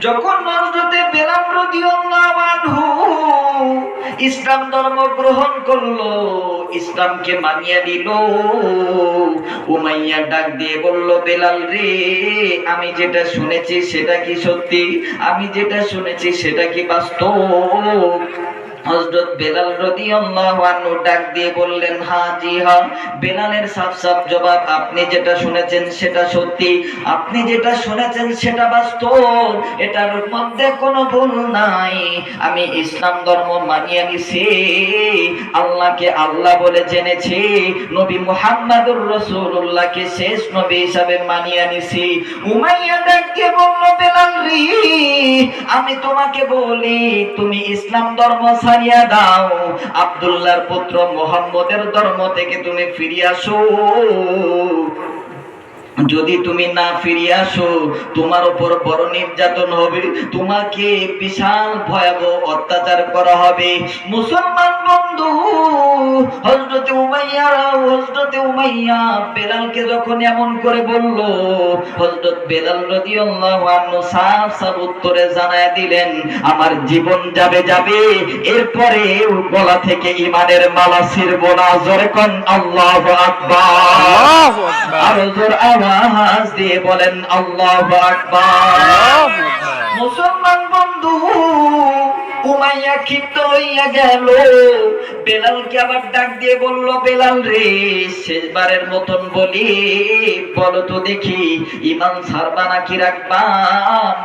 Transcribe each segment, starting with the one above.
যখন নজরতে বেলাল রাদিয়াল্লাহু ইসলাম ধর্ম গ্রহণ করল, ইসলামকে মানিয়ে নিল। উমাইয়া ডাক দিয়ে বলল, বেলাল রে, আমি যেটা শুনেছি সেটা কি সত্যি? আমি যেটা শুনেছি সেটা কি বাস্তব? হযরত বেলাল রাদিয়াল্লাহু ডাক দিয়ে বললেন জি বেলালের সাফ সাফ জবাব, আপনি যেটা শুনেছেন সেটা সত্যি। আপনি যেটা শুনেছেন সেটা বাস্তব। এটার মধ্যে কোনো ভুল নাই। আমি ইসলাম ধর্ম আল্লাহকে আল্লাহ বলে জেনেছি। নবী মুহাম্মাদুর রাসূলুল্লাহকে শেষ নবী হিসাবে মানিয়ে নিছি। উমাইয়া ডাক দিয়ে বলল, বেলাল রে, আমি তোমাকে বলি, তুমি ইসলাম ধর্ম ছাড়িয়া দাও। আবদুল্লাহর পুত্র মোহাম্মদের ধর্ম থেকে তুমি ফিরে আসো। যদি তুমি না ফিরে আসো তোমার উপর বড় নির্যাতন হবে তোমাকে বিশাল ভয়াবহ অত্যাচার করা হবে। মুসলমান বন্ধু হজরতে উমাইয়া হজরতে উমাইয়া বেলালকে যখন এমন করে বলল হজরত বেলাল রাদিয়াল্লাহু আনহু সাফ সাফ উত্তরে জানায় দিলেন আমার জীবন যাবে যাবে এরপরে গলা থেকে ইমানের মালা ছিড়ব না জোরে কোন আল্লাহু আকবার। আল্লাহু আকবার। আরও জোর আওয়াজ দিয়ে বলেন আল্লাহ আকবার। মুসলমান বন্ধু উমাইয়া ক্ষিপ্ত হইয়া গেল। বেলালকে আবার ডাক দিয়ে বলল, বেলাল রে, শেষবারের মতন বলি, বলো তো দেখি ইমান ছাড়বা নাকি রাখবা?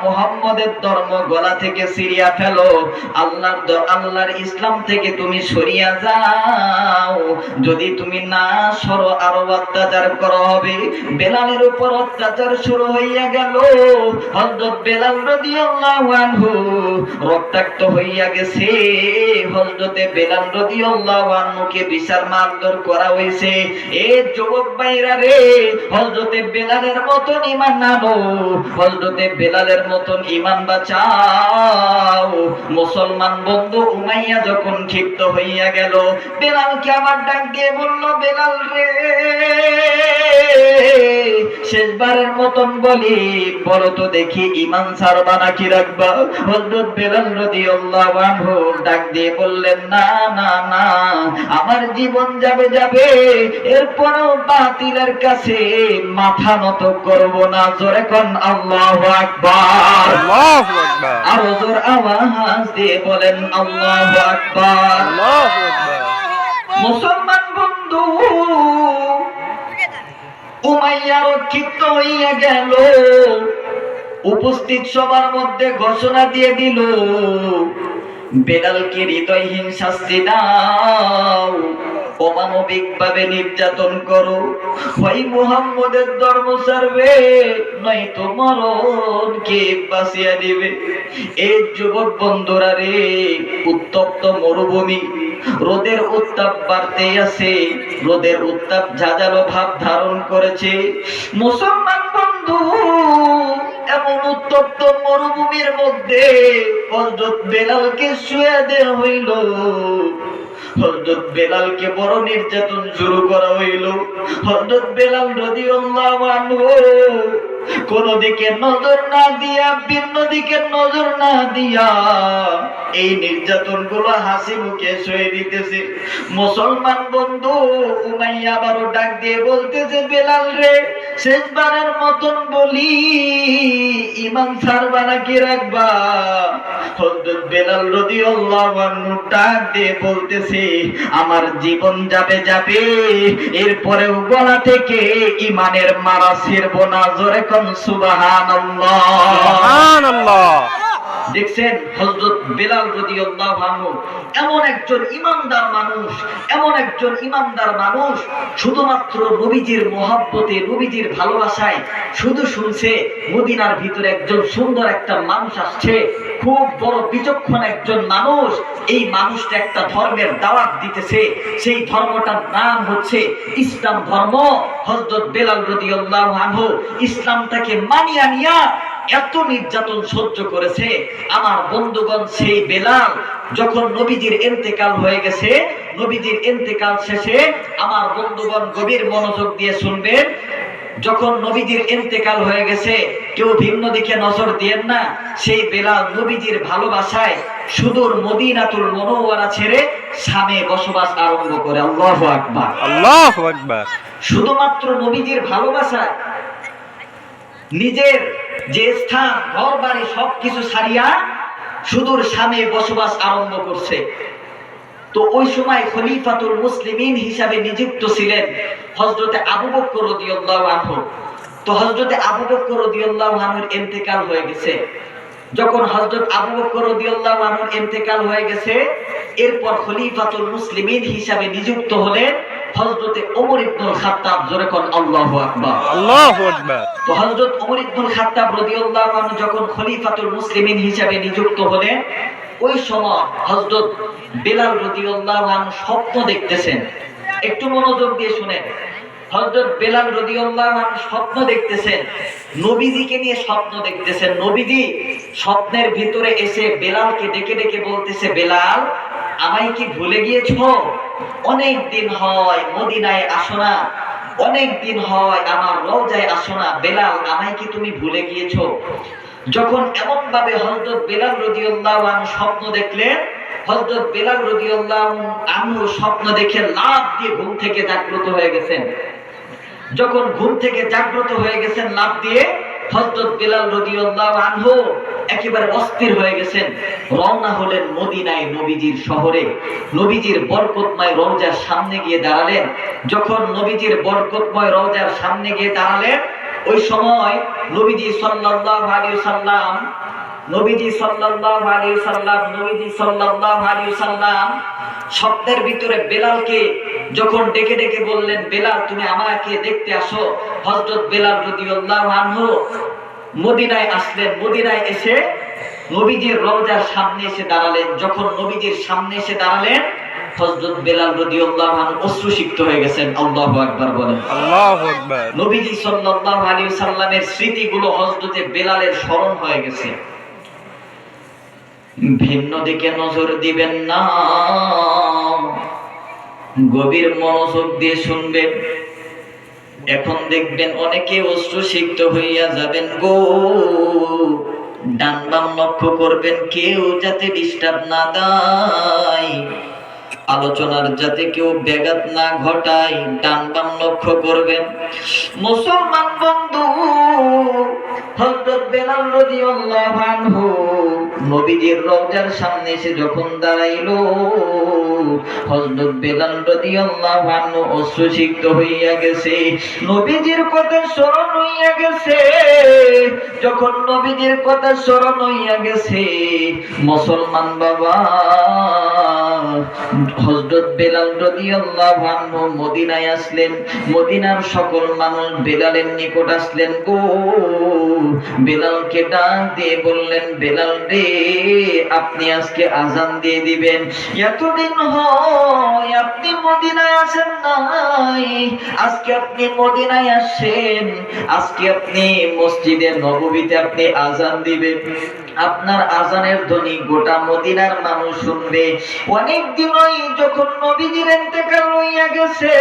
মোহাম্মদের ধর্ম গলা থেকে সিরিয়া ফেলো। আল্লাহর আল্লাহর ইসলাম থেকে তুমি সরিয়া যাও। যদি তুমি না সরো, আরও অত্যাচার করা হবে। বেলালের উপর অত্যাচার শুরু হইয়া গেল। হযরত বেলাল রাদিয়াল্লাহু আনহু রক্তাক্ত হইয়া গেছে। হযরতে বেলাল রাদিয়াল্লাহু আনহুকে বিচার মারধর করা হইছে। এ যুবক ভাইরা রে, হযরতে বেলালের মতন ঈমান আনো। হযরতে বেলালের মতন ঈমান বাঁচাও। মুসলমান বন্ধু উমাইয়া যখন ক্ষিপ্ত হইয়া গেল, বেলালকে আবার ডাক দিয়ে বলল, বেলাল রে, শেষবারের মতন বলি, বলো তো দেখি ইমান ছাড়বা নাকি রাখবা? হযরত বেলাল রাদিয়াল্লাহু আনহু ডাক দিয়ে বললেন না না না আমার জীবন যাবে যাবে। এরপরও বাতিলের কাছে মাথা নত করব না। জোরে কোন আল্লাহু আকবার। আল্লাহু আকবার। আরও জোর আওয়াজ দিয়ে বলেন আল্লাহু আকবার। আল্লাহু আকবার। মুসলমান বন্ধু উমাইয়া রক্ষিত হইয়া গেল। উপস্থিত সবার মধ্যে ঘোষণা দিয়ে দিল, বেলালকে হৃদয়হীন শাস্তি দাও অমানবিক ভাবে নির্যাতন করো। হয় মুহাম্মদের ধর্ম সারবে নয় তো মরণকে বাঁচিয়ে দিবে। এই যুবক বন্ধুরা রে, উত্তপ্ত মরুভূমি, রোদের উত্তাপ বাড়তে আছে, রোদের উত্তাপ ঝাঁঝালো ভাব ধারণ করেছে। মুসলমান বন্ধু এমন উত্তপ্ত মরুভূমির মধ্যে হজরত বেলালকে শুয়ে দেওয়া হইল। হযরত বেলালকে বড় নির্যাতন শুরু করা হইল। বেলাল রাদিয়াল্লাহু আনহু কোন দিকে নজর না দিয়া, ভিন্ন দিকে নজর না দিয়া এই নির্যাতনগুলো হাসি মুখে সয়ে দিতেছে। মুসলমান বন্ধু, উমাইয়া আবারও ডাক দিয়ে বলতেছে, বেলাল রে, শেষবারের মতন বলি ইমান ছাড়বা নাকি রাখবা? হযরত বেলাল রাদিয়াল্লাহু আনহু ডাক দিয়ে বলতেছে আমার জীবন যাবে যাবে। এরপরেও গলা থেকে ইমানের মারা ছিড়ব না, জোরে কম সুবহানাল্লাহ। সুবহানাল্লাহ। দেখছেন হযরত বেলাল আনহু? এমন একজন ইমানদার মানুষ, এমন একজন ইমানদার মানুষ শুধুমাত্র নবীজির মহাব্বতে, নবীজির ভালোবাসায় শুধু শুনছে মদিনার ভিতরে একজন সুন্দর একটা মানুষ আসছে, খুব বড় বিচক্ষণ একজন মানুষ। এই মানুষটা একটা ধর্মের দাওয়াত দিতেছে। সেই ধর্মটার নাম হচ্ছে ইসলাম ধর্ম। হযরত বেলাল রাদিয়াল্লাহু আনহু ইসলামটাকে মানিয়া নিয়া এত নির্যাতন সহ্য করেছে আমার বন্ধুগণ সেই বেলাল যখন নবীজির এন্তেকাল হয়ে গেছে নবীজির এন্তেকাল শেষে আমার বন্ধুগণ গভীর মনোযোগ দিয়ে শুনবেন। যখন নবীজির ইন্তেকাল হয়ে গেছে কেউ ভিন্ন দিকে নজর দিয়েন না। সেই বেলাল নবীজির ভালোবাসায় সুদূর মদিনাতুল মনোয়ারা ছেড়ে সামে বসবাস আরম্ভ করে। আল্লাহ আকবার। আল্লাহু আকবার। শুধুমাত্র নবীজির ভালোবাসায় নিজের যে স্থান ঘর বাড়ি সবকিছু ছাড়িয়া সুদূর স্বামী বসবাস আরম্ভ করছে। তো ওই সময় খলিফাতুল মুসলিমিন হিসাবে নিযুক্ত ছিলেন হজরতে আবু বকর রাদিয়াল্লাহু আনহু। তো হজরতে আবু বকর রাদিয়াল্লাহু আনহুর ইন্তেকাল হয়ে গেছে। যখন হজরত আবু বকর রাদিয়াল্লাহু আনহুর ইন্তেকাল হয়ে গেছে, এরপর খলিফাতুল মুসলিমিন হিসাবে নিযুক্ত হলেন ওমর ইবনুল খাত্তাব জোরে কোন আল্লাহু আকবার। আল্লাহু আকবার। তো হযরত ওমর ইবনুল খাত্তাব রাদিয়াল্লাহু আনহু যখন খলিফাতুল মুসলিমিন হিসেবে নিযুক্ত হলেন ওই সময় হযরত বেলাল রাদিয়াল্লাহু আনহু স্বপ্ন দেখতেছেন। একটু মনোযোগ দিয়ে শুনেন। হযরত বেলাল রাদিয়াল্লাহু আনহু স্বপ্ন দেখতেছেন। নবীজিকে নিয়ে স্বপ্ন দেখতেছেন। নবীজি স্বপ্নের ভিতরে এসে বেলালকে ডেকে ডেকে বলতেছে বেলাল আমায় কি ভুলে গিয়েছো? অনেক দিন হয় মদিনায় আসো না। অনেক দিন হয় আমার রওজায় আসো না। বেলাল, আমায় কি তুমি ভুলে গিয়েছো? যখন এমন ভাবে হযরত বেলাল রাদিয়াল্লাহু আনহু স্বপ্ন দেখলেন, হযরত বেলাল রাদিয়াল্লাহু আনহু স্বপ্ন দেখে লাভ দিয়ে ঘুম থেকে জাগ্রত হয়ে গেছেন। যখন ঘুম থেকে জাগ্রত হয়ে গেছেন লাভ দিয়ে হযরত বেলাল রাদিয়াল্লাহু আনহু একেবারে অস্থির হয়ে গেছেন। রওনা হলেন মদিনায় নবীজির শহরে। নবীজির বরকতময় রওজার সামনে গিয়ে দাঁড়ালেন। যখন নবীজির বরকতময় রওজার সামনে গিয়ে দাঁড়ালেন, ওই সময় নবীজি সাল্লাল্লাহু আলাইহি সাল্লাম নবীজি সাল্লাল্লাহু আলাইহি সাল্লাম নবীজি সাল্লাল্লাহু আলাইহি সাল্লাম স্বপ্নের ভিতরে বেলালকে যখন ডেকে ডেকে বললেন, বেলাল, তুমি আমাকে দেখতে আসো। হযরত বেলাল রাদিয়াল্লাহু আনহু মদিনায় আসলেন মদিনায় এসে নবীজির রওজার সামনে এসে দাঁড়ালেন। যখন নবীজির সামনে এসে দাঁড়ালেন হযরত বেলাল রাদিয়াল্লাহু আনহু অশ্রুসিক্ত হয়ে গেছেন। আল্লাহু আকবার বলেন। আল্লাহু আকবার। নবীজি সাল্লাল্লাহু আলাইহি সাল্লামের স্মৃতিগুলো হযরতে বেলালের স্মরণ হয়ে গেছে। ভিন্ন দিকে নজর দিবেন না। গভীর মনোযোগ দিয়ে শুনবেন। এখন দেখবেন অনেকে অশ্রুসিক্ত হইয়া যাবেন গো। ডান বাম লক্ষ্য করবেন, কেউ যাতে ডিস্টার্ব না দেয়। আলোচনার যাতে কেউ ব্যাঘাত না ঘটায়, ডান বাম লক্ষ্য করবেন। মুসলমান বন্ধু হযরত বেলাল রাদিয়াল্লাহু আনহু নবীজির রওজার সামনে এসে যখন দাঁড়াইলো, হযরত বেলাল রাদিয়াল্লাহু আনহু অশ্রুসিক্ত হইয়া গেছে। নবীজির কথা স্মরণ হইয়া গেছে। যখন নবীজির কথা স্মরণ হইয়া গেছে, মুসলমান বাবা হযরত বেলাল রাদিয়াল্লাহু আনহু মদিনায় আসলেন। মদিনার সকল মানুষ বেলালের নিকট আসলেন। গো, বেলালকে ডাক দিয়ে বললেন, বেলাল রে, আপনি আজকে আজান দিয়ে দিবেন। এতদিন হয় আপনি মদিনায় আসেন নাই। আজকে আপনি মদিনায় আসেন। আজকে আপনি মসজিদে নববীতে আপনি আজান দিবেন। আপনার আজানের ধ্বনি গোটা মদিনার মানুষ শুনবে। অনেক দিনই যখন নবীজির থেকে লইয়া গেছে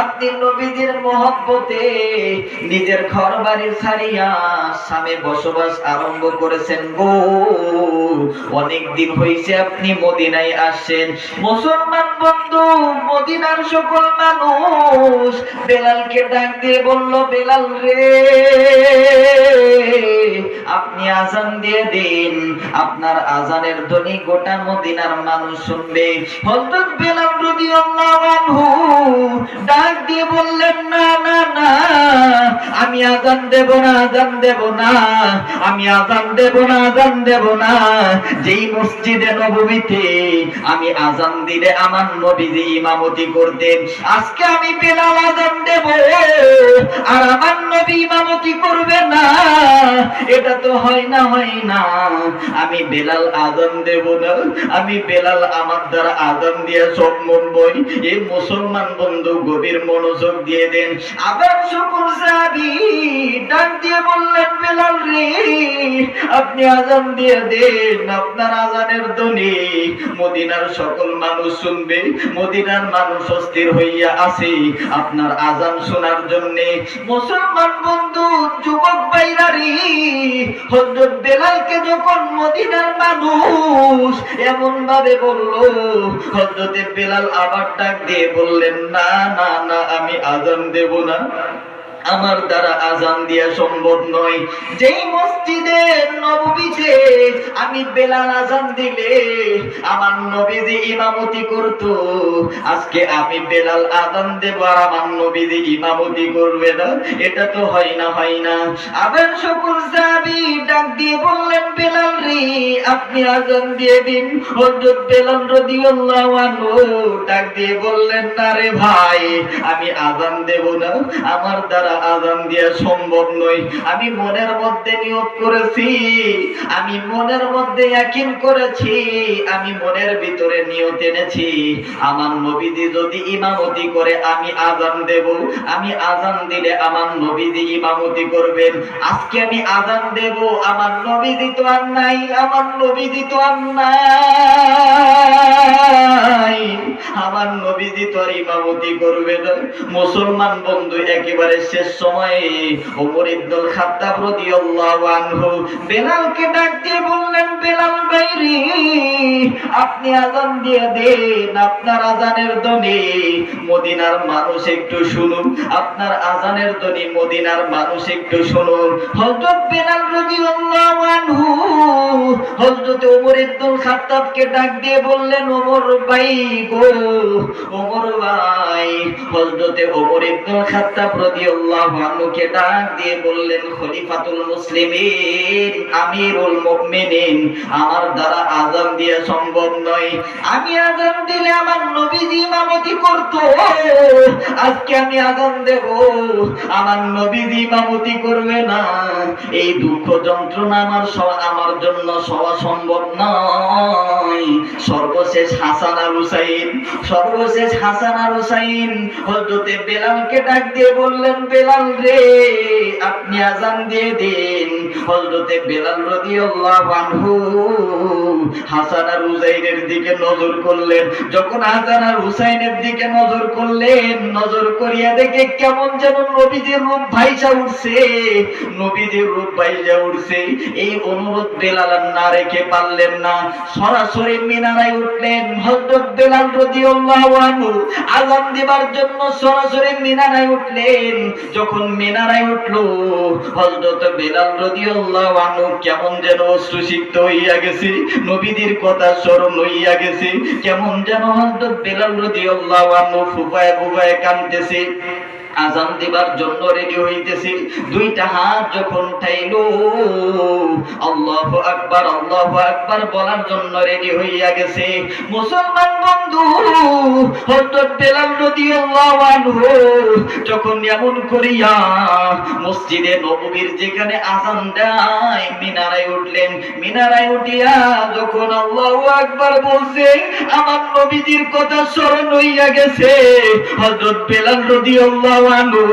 আপনি নবীজির মহব্বতে নিজের ঘর বাড়ি ছাড়িয়া স্বামী বসবাস আরম্ভ করেছেন গো। অনেক দিন হইছে আপনি মদিনায় আসছেন মুসলমান বন্ধু, মদিনার সকল মানুষ বেলালকে ডাক দিয়ে বলল, বেলাল রে, আপনি আজান দিয়ে দিন। আপনার আজানের ধ্বনি গোটা মদিনার মানুষ শুনবে। হযরত বেলাল রাদিয়াল্লাহু আনহু ডাক দিয়ে বললেন না না আমি আজান দেব না, আজান দেব না। আমি আজান দেব না, আজান দেব না। যেই মসজিদে নববীতে আমি আজান দিলে আমার নবীজি ইমামতি করতেন। আজকে আমি বেলাল আজান দেব, আর আমার নবী ইমামতি করবে না। এটা তো হয় না হয় না। আমি বেলাল আজান দেব না। আমি বেলাল আমার দ্বারা আজান দিয়ে সব মন বই। এই মুসলমান বন্ধু গভীর মনোযোগ দিয়ে দেন। আবার সকল সাহাবী বললেন বেলাল রে আপনি আজান দিয়ে দেন, আপনার আজানের ধ্বনি। মদিনার সকল মানুষ শুনবে, মদিনার মানুষ অস্থির হইয়া আছে। আপনার আজান শোনার জন্য মুসলমান বন্ধু, যুবক বাইরারি হযরত বেলালকে যখন মদিনার মানুষ এমন ভাবে বলল হযরতে বেলাল আবার ডাক দিয়ে বললেন, না না না, আমি আজান দেব না। আমার দ্বারা আজান দিয়া সম্ভব নয়। যেই মসজিদে আমার ইমামতি করবে না। এটা তো হয় না হয় না। আবার সকল সাহাবী ডাক দিয়ে বললেন, বেলাল রে, আপনি আজান দিয়ে দিন। বেলাল ডাক দিয়ে বললেন, না রে ভাই, আমি আজান দেব না। আমার দ্বারা আজান দেওয়া সম্ভব নয়। আমি মনের মধ্যে নিয়োগ করেছি, আমি মনের মধ্যে ইয়াকিন করেছি, আমি মনের ভিতরে নিয়ত এনেছি। আমার নবীজি যদি ইমামতি করে, আমি আজান দেব। আমি আজান দিলে আমার নবীজি ইমামতি করবেন। আজকে আমি আজান দেব, আমার নবীজি তো আর নাই, আমার নবীজি তো আর নাই। আমার নবীজি তো আর ইমামতি করবে না মুসলমান বন্ধু, একেবারে শেষ সময়ে ওমর ইবনুল খাত্তাব রাদিয়াল্লাহু আনহু বেলালকে ডাক বললেন, বেলাল ভাইরি আপনি আজান দিয়ে দেন, আপনার আজানের ধ্বনি মদিনার মানুষ একটু শুনুন আপনার আজানের মদিনার মানুষ একটু শুনুন বেলাল ওমর ডাক দিয়ে বললেন, ওমর ভাই গো, ওমর ভাই। ওমর ডাক দিয়ে বললেন, খলিফাতুল মুসলিমিন। আমিরুল মুমিনিন। আমার দ্বারা দিয়া সম্ভব নয়। আমি আযান দিলে আমার নবীজি আজকে আমি আযান দেব। আমার নবীজি করবে না। এই দুঃখ যন্ত্রণা আমার আমার জন্য সওয়া সম্ভব নয়। সর্বশেষ হাসান আল হুসাইন, সর্বশেষ হাসান আল হুসাইন হযরতে বেলালকে ডাক দিয়ে বললেন, বেলাল রে, আপনি আজান দিয়ে দিন। হযরতে বেলাল রাদিয়াল্লাহু আনহু হাসান আর হুসাইনের দিকে নজর করলেন। যখন হাসান আর হুসাইনের দিকে নজর করলেন, নজর করিয়া দেখে কেমন যেন নবীজির রূপ ভাইসা উঠছে। নবীজির রূপ ভাইসা উঠছে। এই অনুরোধ বেলাল আর না রেখে পারলেন না। সরাসরি মিনারায় উঠলেন হযরত বেলাল রাদিয়াল্লাহু আনহু। আযান দিবার জন্য সরাসরি মিনারায় উঠলেন। যখন মিনারায় উঠল, হযরত বেলাল রাদিয়াল্লাহু আনহু কেমন যেন অশ্রুসিক্ত হইয়া গেছে, নবীদের কথা স্মরণ হইয়া গেছে, কেমন যেন হযরত বেলাল রাদিয়াল্লাহু আনহু ফুফায় ফুফায় কাঁদতেছে। আজান দিবার জন্য রেডি হইতেছে। দুইটা হাত যখন উঠাইলো, আল্লাহু আকবার আল্লাহু আকবার বলার জন্য রেডি হইয়া গেছে। মুসলমান বন্ধু যখন এমন করিয়া মসজিদে যেখানে আজান দেয়, মিনারায় উঠলেন। মিনারায় উঠিয়া যখন আল্লাহু আকবার বলছে, আমার নবীজির কথা স্মরণ হইয়া গেছে। হযরত বেলাল রাদিয়াল্লাহু আনহু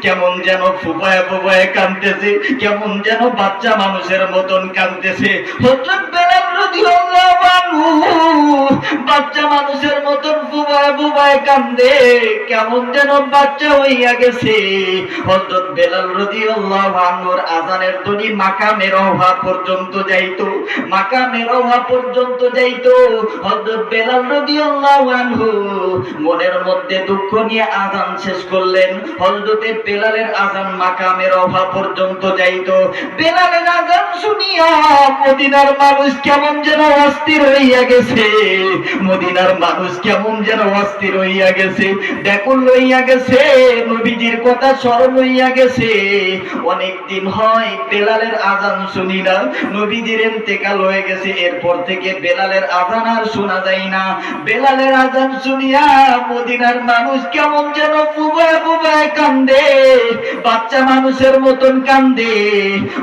কেমন যেন ফুপায় ফুপায় কাঁদতেছে, কেমন যেন বাচ্চা মানুষের মতন কাঁদতেছে। হজরত বেলাল রাদিয়াল্লাহু আনহু বাচ্চা মানুষের মতন ফুপায় ফুপায় কান্দে। কেমন যেন বাচ্চা হইয়া গেছে। হযরত বেলাল রাদিয়াল্লাহু আনহুর আজানের ধ্বনি মাকামে রওহা পর্যন্ত যাইতো। মাকামে রওহা পর্যন্ত যাইতো। হযরত বেলাল রাদিয়াল্লাহু আনহু মনের মধ্যে দুঃখ নিয়ে আজান শেষ করলেন। হযরতে বেলালের আজান মাকামে রওহা পর্যন্ত যাইতো। বেলালের আজান শুনিয়া মদিনার মানুষ কেমন যেন অস্থির হইয়া গেছে। মদিনার মানুষ কেমন যেন অস্থির হইয়া গেছে। ব্যাকুল হইয়া গেছে, নবীজির কথা স্মরণ হইয়া গেছে। অনেক দিন হয় বেলালের আজান শুনি না, নবীজির ইন্তেকাল হয়ে গেছে। এরপর থেকে বেলালের আজান আর শোনা যায় না। বেলালের আজান শুনিয়া মদিনার মানুষ কেমন যেন বুবায় বুবায় কান্দে, বাচ্চা মানুষের মতন কান্দে।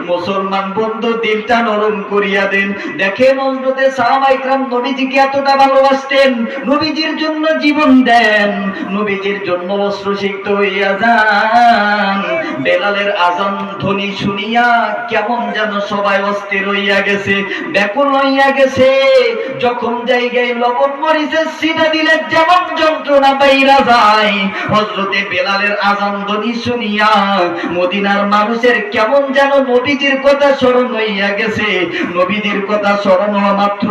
মুসলমান বন্ধু, দিলটা নরম করিয়া দেন। দেখেন হযরতে সাহাবা ইকরাম নবীজিকে এতটা ভালোবাসতেন, নবীজির জন্য জীবন দেন, নবীজির জন্য অশ্রুসিক্ত হইয়া যান। বেলালের আজান ধ্বনি শুনিয়া কেমন যেন সবাই অস্থির হইয়া গেছে, ব্যাকুল হইয়া গেছে। যখন জায়গায় লবণ মরিচের সিটা দিলে যেমন যন্ত্রণা বাইরা যায় হজরতে বেলালের আজান ধ্বনি শুনিয়া মদিনার মানুষের কেমন যেন নবীজির কথা স্মরণ হইয়া গেছে। নবীজির কথা স্মরণ হওয়া মাত্র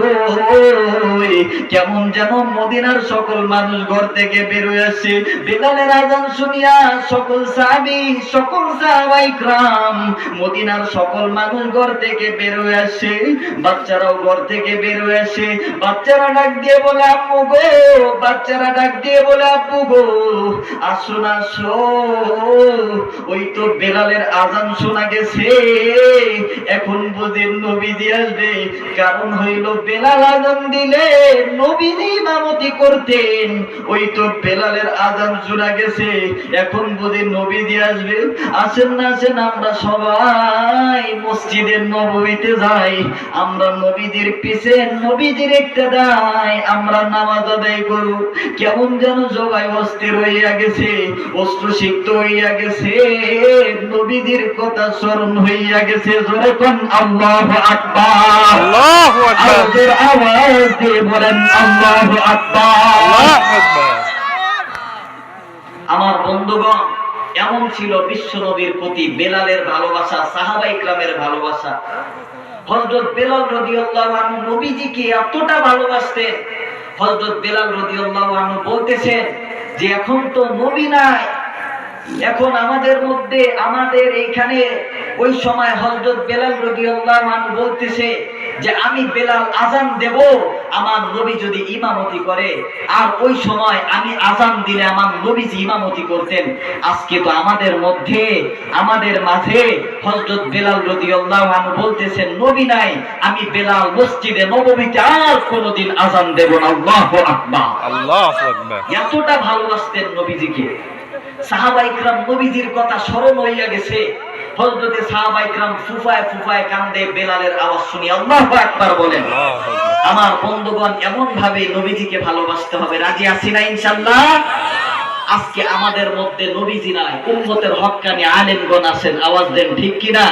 কেমন যেন মদিনার সকল মানুষ ঘর থেকে বেরোয় আসে। বেলালের আজান শুনিয়া সকল সাহাবি, সকল সাহাবাই গ্রাম মদিনার সকল মানুষ ঘর থেকে বেরোয় আসে। বাচ্চারাও ঘর থেকে বেরোয় আসে। বাচ্চারা ডাক দিয়ে বলে আম্মু গো, বাচ্চারা ডাক দিয়ে বলে, আব্বু গো আসুন আসো। ওই তো বেলালের আজান শোনা গেছে। এখন বুঝেন নবীজি আসবে। কারণ হইল বেলাল আজান দিলে নবীজি ইমামতি করতেন। ওই তো বেলালের আজান শোনা গেছে। এখন বুঝি নবীজি আসবে। আসেন না আসেন আমরা সবাই মসজিদের নবমীতে যাই। আমরা নবীজির পিছে নবীজির একটা দায়। আমরা নামাজ আদায় করু কেমন যেন সবাই অস্থির হইয়া গেছে অস্ত্র সিক্ত হইয়া গেছে। নবীজির কথা স্মরণ হইয়া গেছে। যখন আল্লাহ আকবার। আল্লাহু আকবার। আওয়াজ দিয়ে বলেন আল্লাহ আকবার। আমার বন্ধুগণ এমন ছিল বিশ্ব নবীর প্রতি বেলালের ভালোবাসা সাহাবা ইকরামের ভালোবাসা। হযরত বেলাল রাদিয়াল্লাহু আনহু নবীজিকে এতটা ভালোবাসতেন। হযরত বেলাল রাদিয়াল্লাহু আনহু বলতেছেন যে এখন তো নবী নাই। এখন আমাদের মধ্যে আমাদের এইখানে ওই সময় হযরত বেলাল আনহু বলতেছে যে আমি বেলাল আজান দেব আমার নবী যদি ইমামতি করে। আর ওই সময় আমি আজান দিলে আমার নবীজি ইমামতি করতেন। আজকে তো আমাদের মধ্যে আমাদের মাঝে হযরত বেলাল আনহু বলতেছেন নবী নাই আমি বেলাল মসজিদে নববীতে আর কোনোদিন আজান দেব না। আল্লাহু আকবার। আল্লাহু আকবার। এতটা ভালোবাসতেন নবীজিকে। সাহাবা ইকরাম নবীজির কথা স্মরণ হইয়া গেছে। হজরতে সাহাবাইকরাম ফুফায় ফুফায় কান্দে বেলালের আওয়াজ শুনি আল্লাহ একবার বলেন, আমার বন্ধুগণ এমন ভাবে নবীজিকে ভালোবাসতে হবে। রাজি আছি না ইনশাল্লাহ আজকে আমাদের মধ্যে নবীজি নাই, উম্মতের হক্কানি আলেমগণ আছেন। আওয়াজ দেন, ঠিক কিনা?